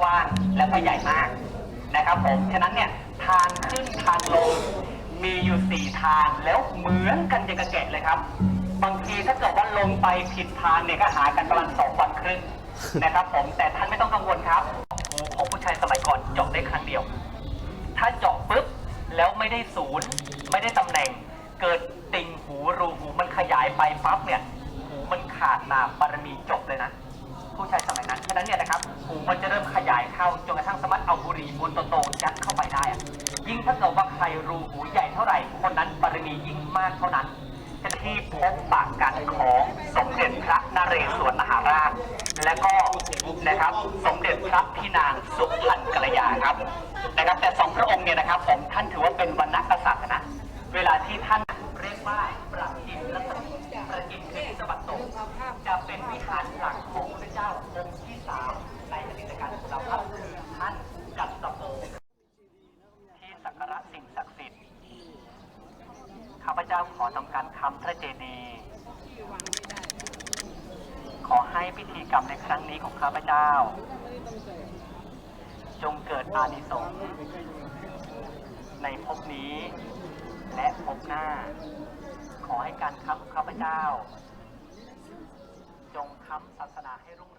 กว้างและก็ใหญ่มากนะครับผม ฉะนั้นเนี่ยทางขึ้นทางลงมีอยู่สี่ทางแล้วเหมือนกันอย่างกระแกะเลยครับ บางทีถ้าเกิดว่าลงไปผิดทางเนี่ยก็หากันประมาณสองวันครึ่งนะครับผมแต่ท่านไม่ต้องกังวลครับของผู้ชายสมัยก่อนเจาะได้ครั้งเดียว ถ้าเจาะปุ๊บแล้วไม่ได้ศูนย์ไม่ได้ตำแหน่ง เกิดติ่งหูรูหูมันขยายไปปั๊บเนี่ยหูมันขาดมาบารมีจบเลยนะ ผู้ชายสมัยนั้นฉะนั้นเนี่ยนะครับหูมันจะเริ่มข รถเอาบุหรี่มวนโตๆยัดเข้าไปได้อะยิ่งถ้าเกิดว่าใครรูหูใหญ่เท่าไหร่ คนนั้นปริมียิ่งมากเท่านั้นจะที่พบปากกันของสมเด็จพระนเรศวรมหาราช และก็นะครับสมเด็จพระพี่นางสุพรรณกัลยาครับ แต่สองพระองค์เนี่ยนะครับผมท่านถือว่าเป็นวรรณกษัตริย์นะ เวลาที่ท่านเรียกว่าประกินและประกินคือที่สวัสดิ์ตกจะเป็นวิหารหลักของพระเจ้าองค์ที่สามในอดีตการของเราครับคือท่านกัสสโปที่ สิ่งศักดิ์สิทธิ์ ข้าพเจ้าขอทำการค้ำพระเจดีย์ขอให้พิธีกรรมในครั้งนี้ของข้าพเจ้า จงเกิดอานิสงส์ในภพนี้ และภพหน้า ขอให้การค้ำข้าพเจ้า จงค้ำศาสนาให้รุ่ง